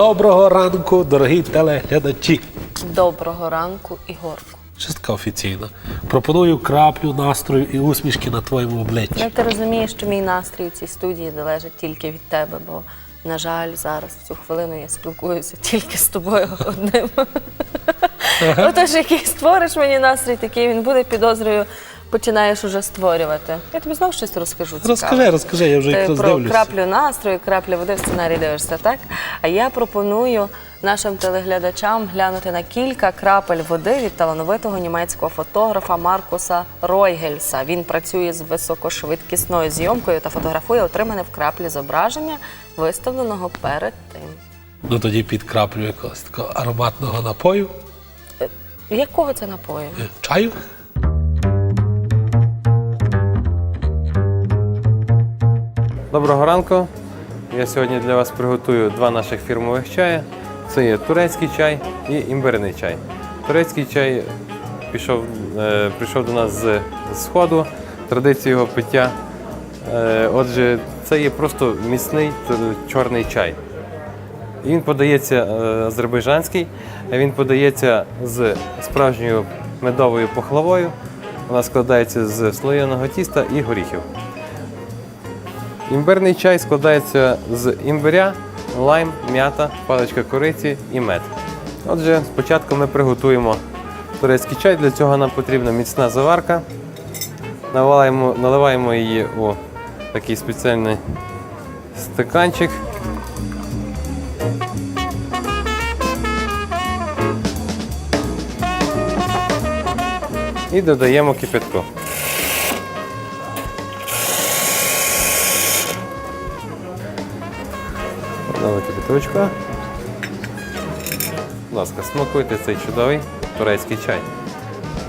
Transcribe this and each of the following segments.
Доброго ранку, дорогі телеглядачі. Доброго ранку, Ігорку. Щось така офіційна. Пропоную краплю настрою і усмішки на твоєму обличчі. Ну, ти розумієш, що мій настрій у цій студії залежить тільки від тебе, бо, на жаль, зараз в цю хвилину я спілкуюся тільки з тобою одним. Отож, який створиш мені настрій, такий він буде підозрою, починаєш уже створювати. Я тобі знову щось розкажу. цікаве. Розкажи, розкажи, я вже Ти якраз про краплю настрою, краплю води в сценарій дивишся, так? А я пропоную нашим телеглядачам глянути на кілька крапель води від талановитого німецького фотографа Маркуса Ройгельса. Він працює з високошвидкісною зйомкою та фотографує отримане в краплі зображення, виставленого перед тим. Ну тоді під краплю якогось такого ароматного напою, Якого це напою? е, чаю. Доброго ранку. Я сьогодні для вас приготую два наших фірмових чаї. Це є турецький чай і імбирний чай. Турецький чай пішов, е, прийшов до нас з сходу, традиція його пиття. Е, отже, це є просто міцний чорний чай. І Він подається е, азербайджанський, він подається з справжньою медовою пахлавою. Вона складається з слоєного тіста і горіхів. Імбирний чай складається з імбиря, лайм, м'ята, паличка кориці і мед. Отже, спочатку ми приготуємо турецький чай. Для цього нам потрібна міцна заварка. Наливаємо, наливаємо її у такий спеціальний стаканчик. І додаємо кипятку. Дали кипяточка. Будь ласка, смакуйте цей чудовий турецький чай.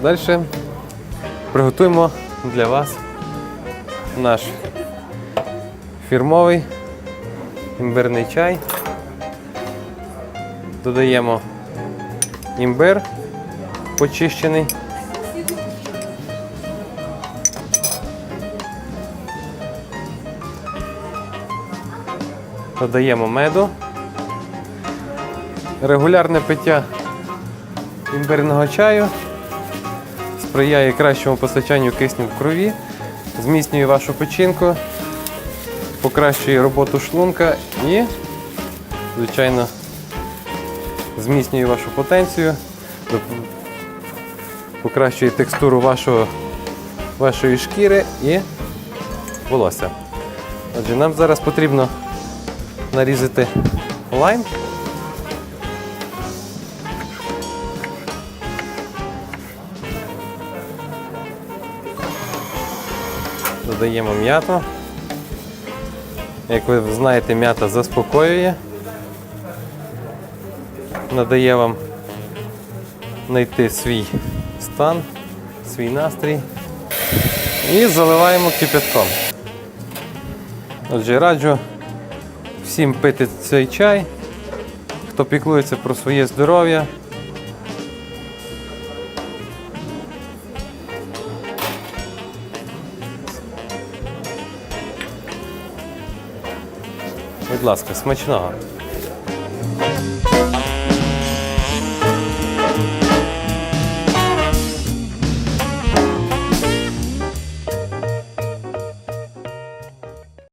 Далі приготуємо для вас наш фірмовий імбирний чай. Додаємо імбир почищений. Додаємо меду. Регулярне пиття імбирного чаю сприяє кращому постачанню кисню в крові, зміцнює вашу печінку, покращує роботу шлунка і, звичайно, зміцнює вашу потенцію, покращує текстуру вашого, вашої шкіри і волосся. Отже, нам зараз потрібно нарізати лайм. Додаємо м'яту. Як ви знаєте, м'ята заспокоює, надає вам знайти свій стан, свій настрій. І заливаємо кипятком. Отже, раджу всім пити цей чай, хто піклується про своє здоров'я. Будь ласка, смачного.